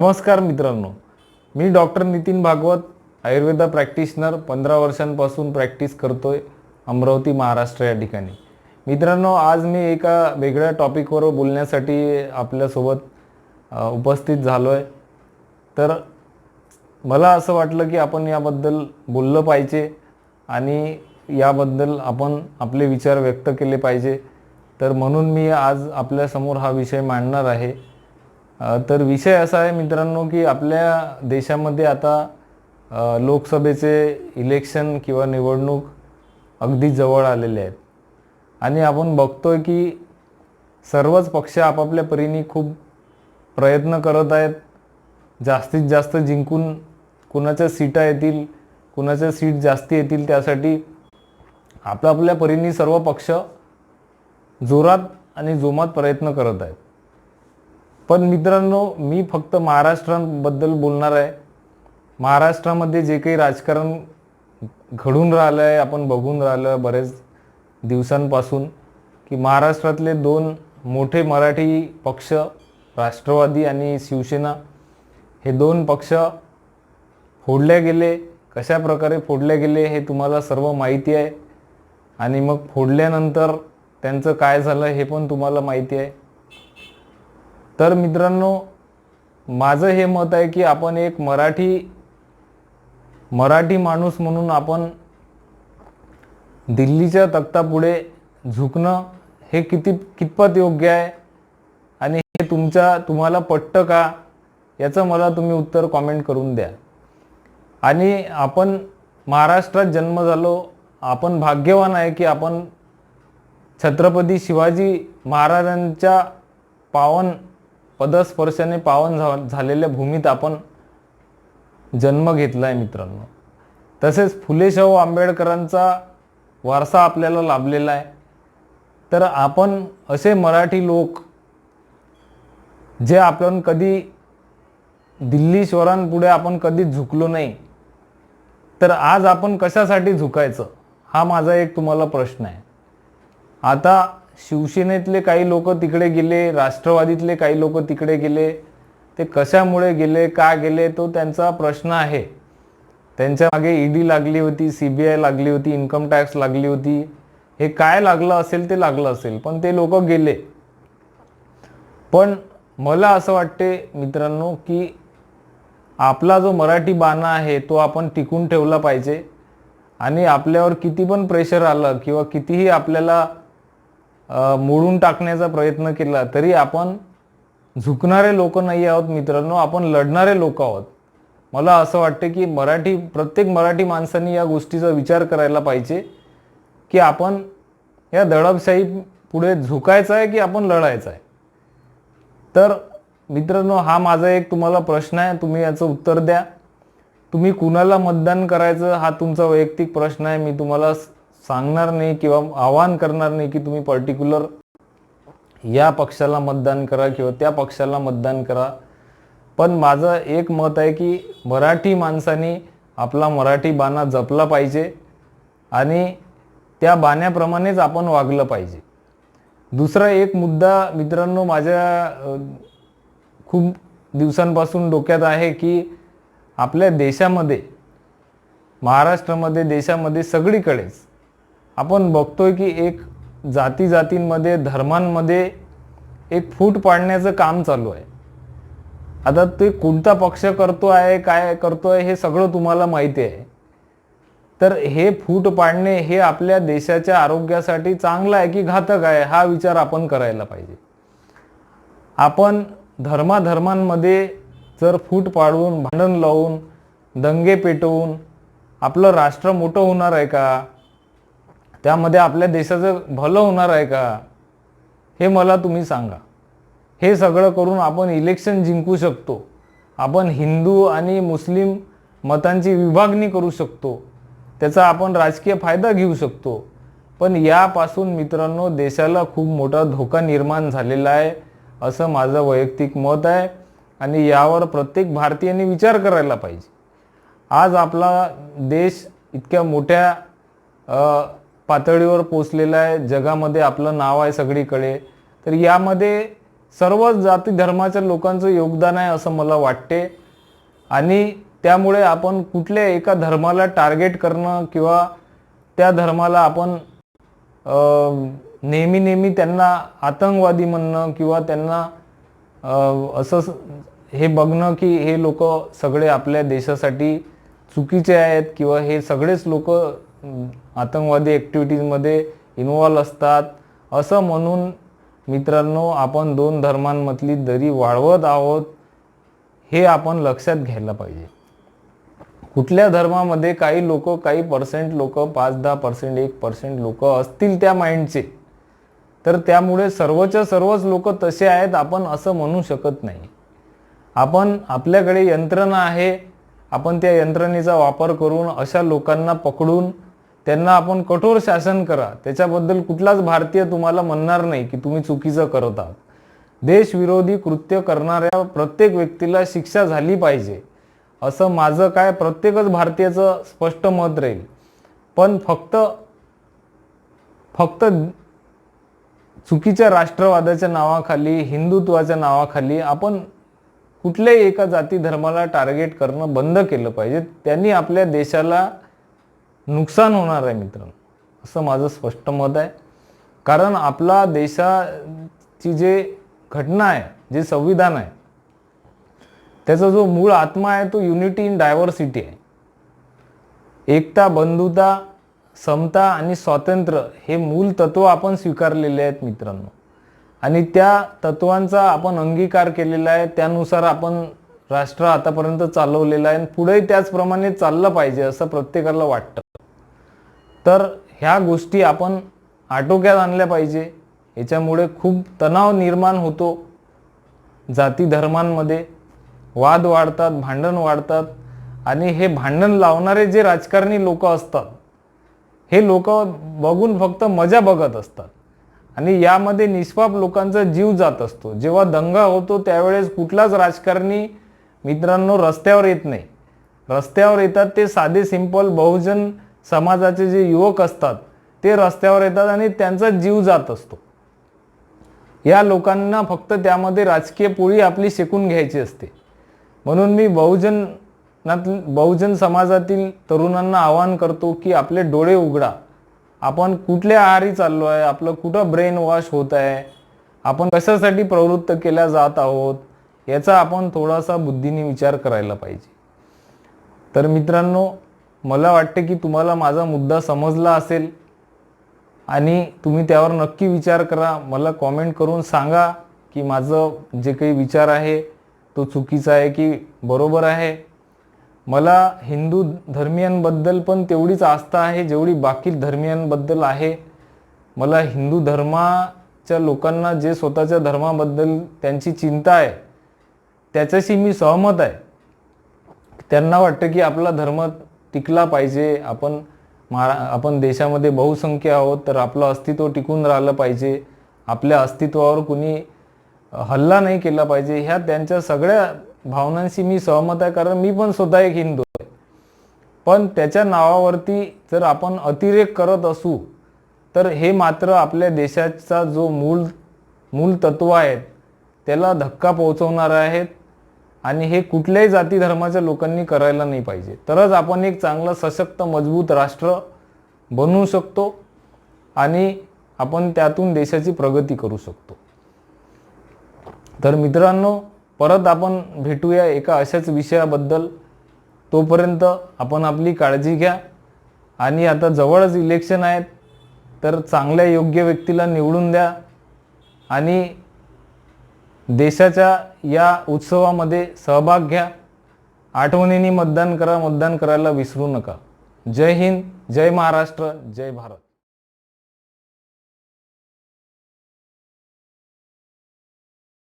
नमस्कार मित्रांनो. मी डॉक्टर नितीन भागवत आयुर्वेदा प्रॅक्टिशनर पंधरा वर्षांपासून प्रॅक्टिस करतोय अमरावती महाराष्ट्र या ठिकाणी. मित्रांनो आज मी एका वेगळ्या टॉपिकवर बोलण्यासाठी आपल्यासोबत उपस्थित झालो आहे तर मला असं वाटलं की आपण याबद्दल बोललं पाहिजे आणि याबद्दल आपण आपले विचार व्यक्त केले पाहिजे. तर म्हणून मी आज आपल्यासमोर हा विषय मांडणार आहे. तर विषय असा आहे मित्रांनो की आपल्या देशामध्ये आता लोकसभेचे इलेक्शन किंवा निवडणूक अगदी जवळ आलेले आहेत. आणि आपण बघतोय की सर्वच पक्ष आपापल्या परीने खूप प्रयत्न करत आहेत. जास्तीत जास्त जिंकून कुणाच्या सीटा येतील कुणाच्या सीट जास्ती येतील त्यासाठी आपापल्या परीने सर्व पक्ष जोरात आणि जोमात प्रयत्न करत आहेत. पण मित्रांनो मी फक्त महाराष्ट्राबद्दल बोलणार आहे. महाराष्ट्रामध्ये जे काही राजकारण घडून राहिलं आहे आपण बघून राहिलं बरेच दिवसांपासून की महाराष्ट्रातले दोन मोठे मराठी पक्ष राष्ट्रवादी आणि शिवसेना हे दोन पक्ष फोडले गेले. कशा प्रकारे फोडले गेले हे तुम्हाला सर्व माहिती आहे. आणि मग फोडल्यानंतर त्यांचं काय झालं हे पण तुम्हाला माहिती आहे. तर मित्रांनो माझं हे मत आहे की आपण एक मराठी मराठी माणूस म्हणून आपण दिल्लीच्या तख्तापुढे झुकणं हे किती कितपत योग्य आहे? आणि हे तुमच्या तुम्हाला पटतं का? याचं मला तुम्ही उत्तर कॉमेंट करून द्या. आणि आपण महाराष्ट्रात जन्म झालो आपण भाग्यवान आहे की आपण छत्रपती शिवाजी महाराजांच्या पावन पदस्पर्शाने पावन झा झालेल्या भूमीत आपण जन्म घेतला आहे मित्रांनो. तसेच फुले शाहू आंबेडकरांचा वारसा आपल्याला लाभलेला आहे. तर आपण असे मराठी लोक जे आपण कधी दिल्लीश्वरांपुढे आपण कधी झुकलो नाही तर आज आपण कशासाठी झुकायचं? हा माझा एक तुम्हाला प्रश्न आहे. आता शिवसेनेतले काही लोक तिकडे गेले राष्ट्रवादीतले काही लोक तिकडे गेले ते कशामुळे गेले का गेले तो त्यांचा प्रश्न आहे. त्यांच्या मागे ईडी लागली होती सी बी आय लागली होती इन्कम टॅक्स लागली होती. हे काय लागलं असेल ते लागलं असेल पण ते लोक गेले. पण मला असं वाटते मित्रांनो की आपला जो मराठी बाणा आहे तो आपण टिकून ठेवला पाहिजे. आणि आपल्यावर किती पण प्रेशर आलं किंवा कितीही आपल्याला मोडून टाकण्याचा प्रयत्न केला तरी आपण झुकणारे लोक नाही आहोत मित्रांनो आपण लढणारे लोक आहोत. मला असं वाटते की मराठी प्रत्येक मराठी माणसांनी या गोष्टीचा विचार करायला पाहिजे की आपण या दडपशाही पुढे झुकायचं आहे की आपण लढायचं आहे? तर मित्रांनो हा माझा एक तुम्हाला प्रश्न आहे तुम्ही याचं उत्तर द्या. तुम्ही कुणाला मतदान करायचं हा तुमचा वैयक्तिक प्रश्न आहे मी तुम्हाला सांगणार नाही किंवा आवाहन करणार नाही की तुम्ही पर्टिक्युलर या पक्षाला मतदान करा किंवा त्या पक्षाला मतदान करा. पण माझं एक मत आहे की मराठी माणसाने आपला मराठी बाणा जपला पाहिजे आणि त्या बाण्याप्रमाणेच आपण वागलं पाहिजे. दुसरा एक मुद्दा मित्रांनो माझ्या खूप दिवसांपासून डोक्यात आहे की आपल्या देशामध्ये महाराष्ट्रामध्ये देशामध्ये सगळीकडेच आपण बघतोय की एक जाती जातींमध्ये धर्मांमध्ये एक फूट पाडण्याचं काम चालू आहे. आता ते कोणता पक्ष करतो आहे काय करतो आहे हे सगळं तुम्हाला माहिती आहे. तर हे फूट पाडणे हे आपल्या देशाच्या आरोग्यासाठी चांगलं आहे की घातक आहे हा विचार आपण करायला पाहिजे. आपण धर्माधर्मांमध्ये जर फूट पाडून भांडण लावून दंगे पेटवून आपलं राष्ट्र मोठं होणार आहे का? त्यामध्ये आपल्या देशाचं भलं होणार आहे का? हे मला तुम्ही सांगा. हे सगळं करून आपण इलेक्शन जिंकू शकतो. आपण हिंदू आणि मुस्लिम मतांची विभागणी करू शकतो. त्याचा आपण राजकीय फायदा घेऊ शकतो. पण यापासून मित्रांनो देशाला खूप मोठा धोका निर्माण झालेला आहे असं माझं वैयक्तिक मत आहे आणि यावर प्रत्येक भारतीयाने विचार करायला पाहिजे. आज आपला देश इतक्या मोठ्या पातळीवर पोचलेला आहे जगामध्ये आपलं नाव आहे सगळीकडे. तर यामध्ये सर्वच जाती धर्माच्या लोकांचं योगदान आहे असं मला वाटते. आणि त्यामुळे आपण कुठल्या एका धर्माला टार्गेट करणं किंवा त्या धर्माला आपण नेहमी नेहमी त्यांना आतंकवादी म्हणणं किंवा त्यांना असं हे बघणं की हे लोक सगळे आपल्या देशासाठी चुकीचे आहेत किंवा हे सगळेच लोक आतंकवादी ॲक्टिव्हिटीजमध्ये इन्वॉल्व असतात. असं म्हणून मित्रांनो आपण दोन धर्मांमधली दरी वाढवत आहोत हे आपण लक्षात घ्यायला पाहिजे. कुठल्या धर्मामध्ये काही लोक काही पर्सेंट लोक पाच दहा पर्सेंट एक पर्सेंट लोक असतील त्या माइंडचे तर त्यामुळे सर्वच्या सर्वच लोक तसे आहेत आपण असं म्हणू शकत नाही. आपण आपल्याकडे यंत्रणा आहे आपण त्या यंत्रणेचा वापर करून अशा लोकांना पकडून त्यांना आपण कठोर शासन करा. त्याच्याबद्दल कुठलाच भारतीय तुम्हाला म्हणणार नाही की तुम्ही चुकीचं करत आहात. देशविरोधी कृत्य करणाऱ्या प्रत्येक व्यक्तीला शिक्षा झाली पाहिजे. असं माझं काय प्रत्येकच भारतीयाचं स्पष्ट मत राहील. पण फक्त फक्त चुकीच्या राष्ट्रवादाच्या नावाखाली हिंदुत्वाच्या नावाखाली आपण कुठल्याही एका जाती धर्माला टार्गेट करणं बंद केलं पाहिजे. त्यांनी आपल्या देशाला नुकसान होणार आहे मित्रांनो. असं माझं स्पष्ट मत आहे. कारण आपला देशाची जे घटना आहे जे संविधान आहे त्याचा जो मूळ आत्मा आहे तो युनिटी इन डायव्हर्सिटी आहे. एकता बंधुता समता आणि स्वातंत्र्य हे मूल तत्व आपण स्वीकारलेले आहेत मित्रांनो. आणि त्या तत्वांचा आपण अंगीकार केलेला आहे त्यानुसार आपण राष्ट्र आतापर्यंत चालवलेलं आहे आणि पुढेही त्याचप्रमाणे चाललं पाहिजे असं प्रत्येकाला वाटतं. तर ह्या गोष्टी आपण आटोक्यात आणल्या पाहिजे. याच्यामुळे खूप तणाव निर्माण होतो. जाती धर्मांमध्ये वाद वाढतात भांडण वाढतात आणि हे भांडण लावणारे जे राजकारणी लोक असतात हे लोक बघून फक्त मजा बघत असतात. आणि यामध्ये निष्पाप लोकांचा जीव जात असतो. जेव्हा दंगा होतो त्यावेळेस कुठलाच राजकारणी मित्रांनो रस्त्यावर येत नाही. रस्त्यावर येतात ते साधे सिंपल बहुजन समाजाचे जे युवक असतात ते रस्त्यावर येतात आणि त्यांचा जीव जात असतो. या लोकांना फक्त त्यामध्ये राजकीय पोळी आपली शिकून घ्यायची असते. म्हणून मी बहुजनात बहुजन समाजातील तरुणांना आवाहन करतो की आपले डोळे उघडा. आपण कुठल्या आहारी चाललो आहे? आपलं कुठं ब्रेन वॉश होत आहे? आपण कशासाठी प्रवृत्त केल्या जात आहोत? याचा आपण थोडासा बुद्धीने विचार करायला पाहिजे. तर मित्रांनो मला वाटते की तुम्हाला माझा मुद्दा समजला असेल आणि तुम्ही त्यावर नक्की विचार करा. मला कॉमेंट करून सांगा की माझं जे काही विचार आहे तो चुकीचा आहे की बरोबर आहे. मला हिंदू धर्मियांबद्दल पण तेवढीच आस्था आहे जेवढी बाकी धर्मियांबद्दल आहे. मला हिंदू धर्माच्या लोकांना जे स्वतःच्या धर्माबद्दल त्यांची चिंता आहे त्याच्याशी मी सहमत आहे. त्यांना वाटतं की आपला धर्म टिकला पाहिजे. आपण महारा आपण देशामध्ये बहुसंख्य आहोत तर आपलं अस्तित्व टिकून राहिलं पाहिजे. आपल्या अस्तित्वावर कुणी हल्ला नाही केला पाहिजे. ह्या त्यांच्या सगळ्या भावनांशी मी सहमत आहे कारण मी पण स्वतः एक हिंदू आहे. पण त्याच्या नावावरती जर आपण अतिरेक करत असू तर हे मात्र आपल्या देशाचा जो मूल मूल तत्व आहेत त्याला धक्का पोहोचवणार आहेत. आणि हे कुठल्याही जाती धर्माच्या लोकांनी करायला नाही पाहिजे. तरच आपण एक चांगलं सशक्त मजबूत राष्ट्र बनवू शकतो आणि आपण त्यातून देशाची प्रगती करू शकतो. तर मित्रांनो परत आपण भेटूया एका अशाच विषयाबद्दल. तोपर्यंत आपण आपली काळजी घ्या. आणि आता जवळच इलेक्शन आहेत तर चांगल्या योग्य व्यक्तीला निवडून द्या. आणि देशाच्या या उत्सवामध्ये सहभाग घ्या. आठवणींनी मतदान करा मतदान करायला विसरू नका. जय हिंद जय महाराष्ट्र जय भारत.